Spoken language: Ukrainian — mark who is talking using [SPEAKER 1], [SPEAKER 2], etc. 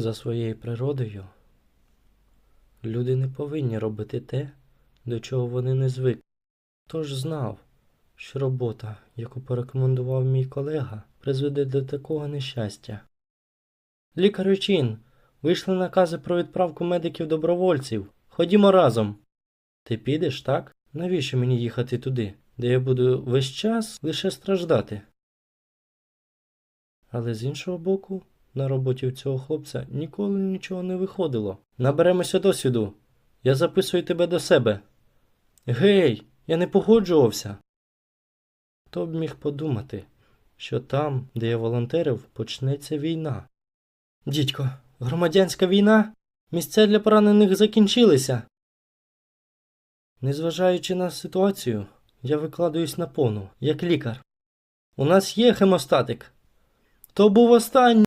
[SPEAKER 1] За своєю природою, люди не повинні робити те, до чого вони не звикли. Тож знав, що робота, яку порекомендував мій колега, призведе до такого нещастя. Лікар Очин, вийшли накази про відправку медиків-добровольців. Ходімо разом. Ти підеш, так? Навіщо мені їхати туди, де я буду весь час лише страждати? Але з іншого боку, на роботі в цього хлопця ніколи нічого не виходило. Наберемося досвіду. Я записую тебе до себе. Гей, я не погоджувався. Хто б міг подумати, що там, де я волонтерив, почнеться війна. Дідько, громадянська війна? Місця для поранених закінчилися. Незважаючи на ситуацію, я викладаюсь на повну, як лікар. У нас є хемостатик. То був останній.